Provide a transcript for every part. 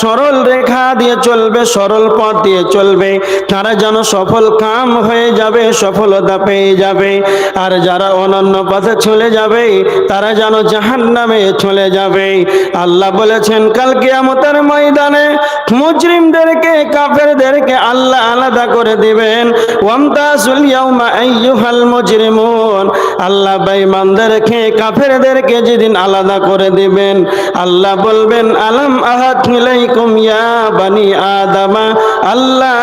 সরল রেখা দিয়ে চলবে, সরল পথ দিয়ে চলবে। তারা যেন সফল কাম হয়ে যাবে, সফলতা পেয়ে যাবে। আর যারা অনন্য পথে চলে যাবে, তারা যেন জাহান নামে চলে যাবে। আল্লাহ বলেছেন, কাল কিয়ামতের ময়দানে মুজরিমদেরকে, কাফেরদেরকে আল্লাহ আলাদা করে দিবেন। ওয়ামতাসুল ইয়াউমা আইয়ুহাল মুজরিমুন। আল্লাহ বেঈমানদেরকে, কাফেরদেরকে যেদিন আলাদা করে দিবেন, আল্লাহ বলবেন, আলম আলাম আহাদ ইলাইকুম ইয়া বানি আদামা, আল্লাহ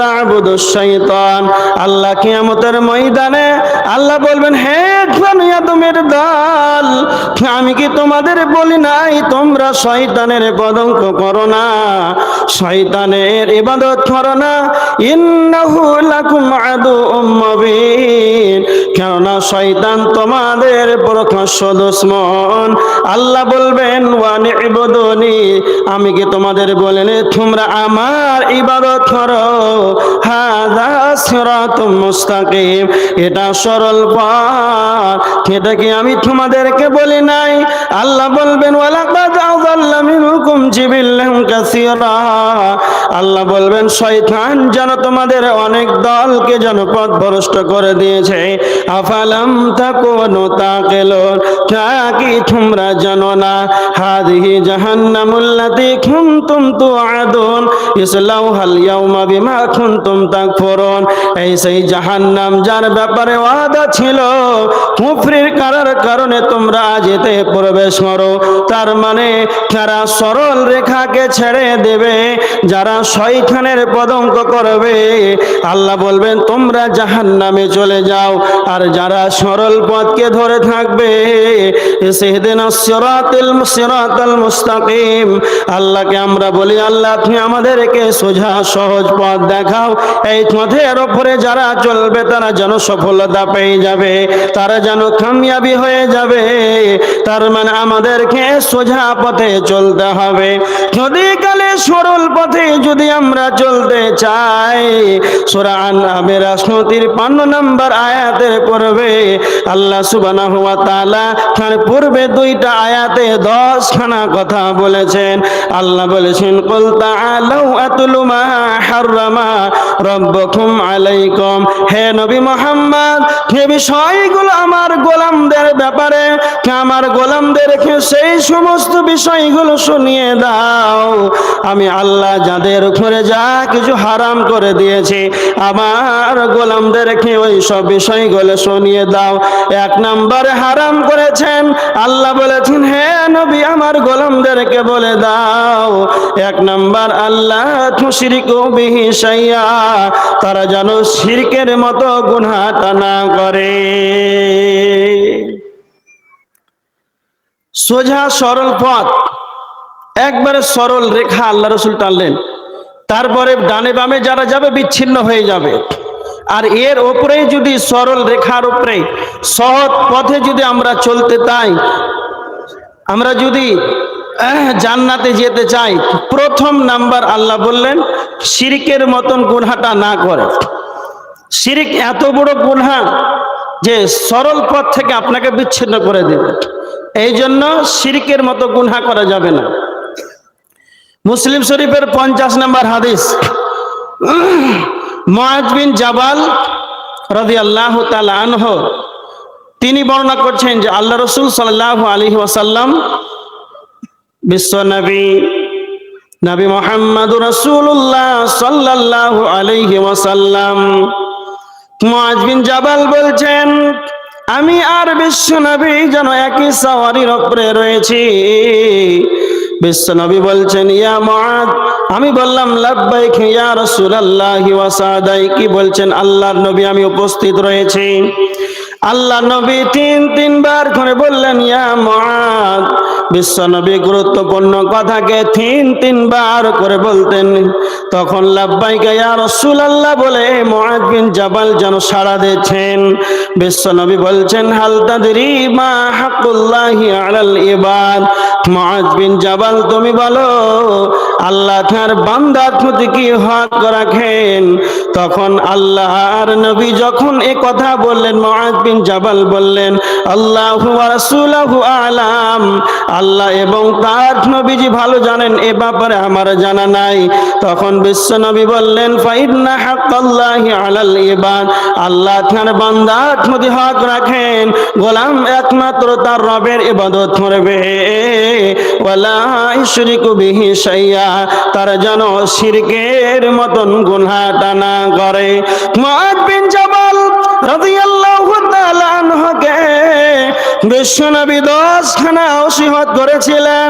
তা'বুদুশ শাইতান আল্লাহ কিয়ামতের ময়দানে আল্লাহ বলবেন, হে বানি আদমের দল, আমি কি তোমাদের বলি নাই, তোমরা শয়তানের পদঙ্ক করো না? শয়তানের ইবাদত করো না। ইন্নাহু লাকুম মুবিন। কেননা শয়তান তোমাদের প্রকাশ্য দুশ্মন আল্লাহ বলবেন ওয়ানি ইবুদুনি আমি কি তোমাদের বলেন, তোমরা আমার ইবাদত করো। হাযা সিরাতুম মুস্তাকিম। এটা সরল পথ। এটা কি আমি তোমাদেরকে বলি নাই? আল্লাহ বলবেন, ওয়ালাকাদ আযাল্লা মিনকুম জিবিল্লাম কাসীরা। আল্লাহ বলবেন, শয়তান যেন তোমাদের অনেক দলকে যেন পথ ভ্রষ্ট করে দিয়েছে। আফালাম তাকুনু তাকিলুন তা কি তোমরা জানো না, হাদিহি জাহান্নামুল্লাতী কুনতুম তুআদুন, ইসলাউহাল ইয়াউমা বিমা কুনতুম তাকফুরুন। এই সেই জাহান্নাম যার ব্যাপারে ওয়াদা ছিল, কুফরির কারার কারণে তোমরা এতে প্রবেশ করো। তার মানে যারা সরল রেখাকে ছেড়ে দেবে, যারা শয়তানের পদঙ্ক করবে, আল্লাহ বলবেন, তোমরা জাহান্নামে চলে যাও। আর যারা সরল পথকে ধরে থাকবে মুস্তাকিম। আল্লাহকে আমরা বলি, আল্লাহ তুমি আমাদেরকে সোজা, সহজ পথ দেখাও। এই পথের ওপরে যারা চলবে, তারা যেন সফলতা পেয়ে যাবে, তারা যেন কামিয়াবি হয়ে যাবে। তার মানে আমাদেরকে সোজা পথে চলতে হবে। যদি কালে সরল পথে যদি আমরা চলতে চাই আবের রাসনতির পান্ন নম্বর আয়াতের পড়বে আল্লাহ সুবহানাহু ওয়া তাআলা তার পূর্বে দুইটা আয়াতে দশ খানা কথা বলেছেন। আল্লাহ বলেছেন, কুল তাআলাউ আতুলু মা হাররামা রব্বুকুম আলাইকুম। হে নবী মুহাম্মদ যে বিষয়গুলো আমার গোলামদের ব্যাপারে আমার গোলামদেরকে সেই সমস্ত বিষয়গুলো শুনিয়ে দাও। আমি আল্লাহ যাদের উপরে যা কিছু হারাম করে দিয়েছি, আমার গোলামদেরকে ওই সব বিষয়গুলো শুনিয়ে দাও। এক নম্বরে হারাম করেছেন। আল্লাহ বলেছেন, হে নবী, আমার গোলামদেরকে বলে দাও। এক নম্বর আল্লাহ তুশরিকু বিহি শাইয়া তারা যেন শিরকের মতো গুনাহটা না করে। সোজা সরল পথ। একবারে সরল রেখা আল্লাহ রসুল টানলেন। তারপরে ডানে বামে যারা যাবে, বিচ্ছিন্ন হয়ে যাবে। আর এর ওপরেই যদি সরল রেখার উপরে সহজ পথে যদি আমরা চলতে তাই আমরা যদি জান্নাতে যেতে চাই, প্রথম নাম্বার আল্লাহ বললেন, শিরিকের মতন গুনহাটা না করে। শিরিক এত বড় গুনহা যে সরল পথ থেকে আপনাকে বিচ্ছিন্ন করে দেবে। এই জন্য শিরিকের মতো গুনহা করা যাবে না। মুসলিম শরীফের পঞ্চাশ নম্বর হাদিস। মুআজ বিন জাবাল রদি আল্লাহ আনহ, তিনি বর্ণনা করছেন যে আল্লাহ রসুল সাল্লাহ আলী ওয়াসাল্লাম বিশ্ব নবী মোহাম্মদ রসুল্লাহ সাল্লাহ আলাইহি ওয়াসাল্লাম। মুআজ বিন জাবাল বলছেন, আমি আর বিশ্ব নবী যেন একই সাওয়ারির উপরে রয়েছি। বিশ্ব নবী বলছেন, ইয়া মুআদ আমি বললাম, লাব্বাইক ইয়া রাসূলুল্লাহি ওয়া সাদাই। কি বলছেন? আল্লাহর নবী আমি উপস্থিত রয়েছি। আল্লাহ নবী তিন তিনবার করে বললেন, ইয়া মুআদ বিশ্ব নবী গুরুত্বপূর্ণ কথাকে তিন, তিনবার করে বলতেন। তখন লাব্বাইকা, ইয়া রাসূলুল্লাহ, বলে বিন জাবাল যেন সাড়া দিচ্ছেন বিশ্ব নবী বলছেন, হাল মা হাকুল্লাহি জাবাল, তুমি বলো, আল্লাহ তার বান্দার প্রতি কি হক রাখেন? তখন আল্লাহর নবী যখন এ কথা বললেন বিন জাবাল বললেন, আল্লাহু রাসূলুহু আলাম। আল্লাহ এবং তার নবীজি ভালো জানেন, এ ব্যাপারে আমার জানা নাই। তখন বিশ্ব নবী বললেন, ফাইন্না হাক্কাল্লাহি আলাল ইবাদ। আল্লাহ তার বান্দার প্রতি হক রাখেন, গোলাম একমাত্র তার রবের ইবাদত করবে। ওয়ালা ইশরিকু বিহি শাইয়া, তার যেন শিরকের মতন গুনাহ টানা করে। মুআদ বিন জাবাল রাদিয়াল্লাহু বিশ্বনবী দশখানা ওসিহত করেছিলেন,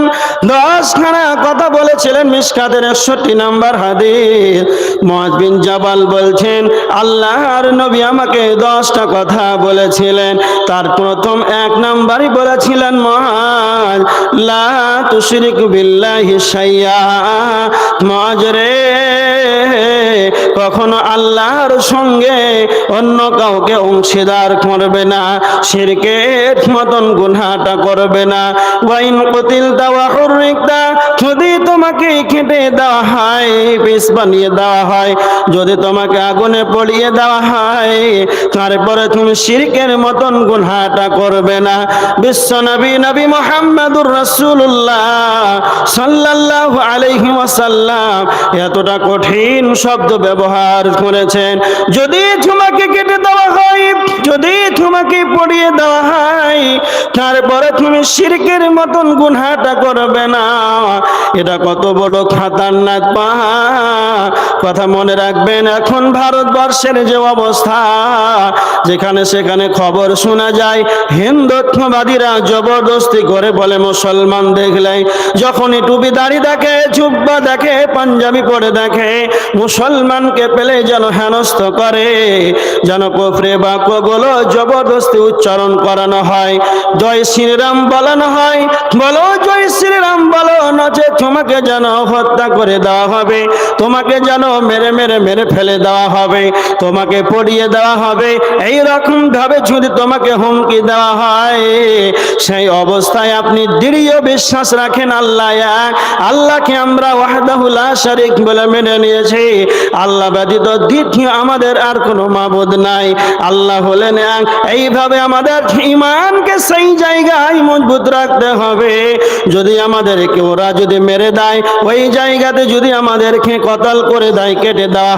দশখানা কথা বলেছিলেন মিসকাতের একষট্টি নাম্বার হাদিস। মুআজ বিন জাবাল বলছেন, আল্লাহর নবী আমাকে দশটা কথা বলেছিলেন, তার প্রথম এক নাম্বারই বলেছিলেন মহাজ, লা তুশরিক বিল্লাহি শাইয়া। মহাজ রে কখনো আল্লাহর সঙ্গে অন্য কাউকে অংশীদার করবে না শিরকের মতন গুনাহটা করবে না। ওয়াইন কতিল দেওয়া হুরিকদা যদি তোমাকে খেটে দেওয়া হয়, পিস বানিয়ে দেওয়া হয়, যদি তোমাকে আগুনে পড়িয়ে দেওয়া হয়, তারপরে তুমি শিরকের মতন গুনাহটা করবে না। বিশ্ব নবী নবী মোহাম্মদুর রাসূলুল্লাহ সাল্লাল্লাহু আলাইহি ওয়াসাল্লাম, এতটা কঠিন শব্দ ব্যবহার করেছেন। যদি তোমাকে কেটে দেওয়া হয়, যদি তোমাকে পড়িয়ে দেওয়া হয়, তারপরে তুমি শিরকের মতন গুনহাটা করবে না। এটা কত বড় খাতারনাক কথা মনে রাখবেন, এখন ভারতবর্ষের যে অবস্থা, যেখানে সেখানে খবর শোনা যায়, হিন্দুত্ববাদীরা জবরদস্তি করে বলে, মুসলমান দেখলে যখনই টুপি দাড়ি দেখে, জুব্বা দেখে, পাঞ্জাবি পরে দেখে মুসলমানকে পেলে যেন হেনস্থ করে, যেন কোফরে বাক্যগুলো জবরদস্তি উচ্চারণ করানো হয়। জয় শ্রীরাম বলানো হয়, বলো জয় শ্রীরাম বলো নচে তোমাকে যেন হত্যা করে দেওয়া হবে, তোমাকে যেন মেরে মেরে মেরে ফেলে দেওয়া হবে, তোমাকে পড়িয়ে দেওয়া হবে। এই রকম ভাবে যদি তোমাকে হুমকি দেওয়া হয়, সেই অবস্থায় আপনি দৃঢ় বিশ্বাস রাখেন আল্লাহ আল্লাহকে আমরা ওয়াহদাহুল্লাহ শরিক বলে মেনে নিয়েছি। আল্লাহ ব্যতীত দ্বিতীয় আমাদের আর কোনো মাবুদ নাই। আল্লাহ হলেন এইভাবে আমাদের ইমানকে সেই জায়গায় মজবুত রাখতে হবে। যদি আমাদেরকে ওরা যদি মেরে দেয়, ওই জায়গাতে যদি আমাদেরকে কতাল করে দেয়, কেটে দেওয়া